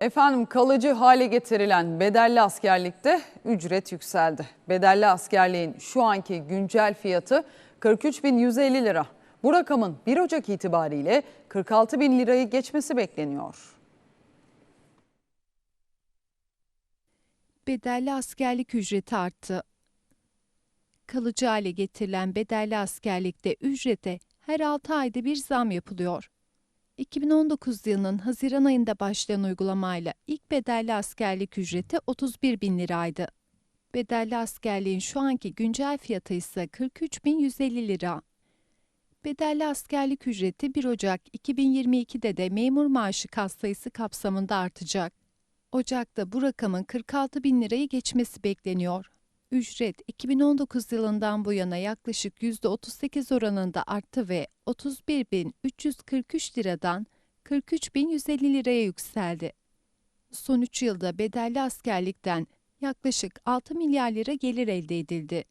Efendim kalıcı hale getirilen bedelli askerlikte ücret yükseldi. Bedelli askerliğin şu anki güncel fiyatı 43.150 lira. Bu rakamın 1 Ocak itibariyle 46 bin lirayı geçmesi bekleniyor. Bedelli askerlik ücreti arttı. Kalıcı hale getirilen bedelli askerlikte ücrete her 6 ayda bir zam yapılıyor. 2019 yılının Haziran ayında başlayan uygulamayla ilk bedelli askerlik ücreti 31 bin liraydı. Bedelli askerliğin şu anki güncel fiyatı ise 43.150 lira. Bedelli askerlik ücreti 1 Ocak 2022'de de memur maaşı katsayısı kapsamında artacak. Ocak'ta bu rakamın 46 bin lirayı geçmesi bekleniyor. Ücret 2019 yılından bu yana yaklaşık %38 oranında arttı ve 31.343 liradan 43.150 liraya yükseldi. Son 3 yılda bedelli askerlikten yaklaşık 6 milyar lira gelir elde edildi.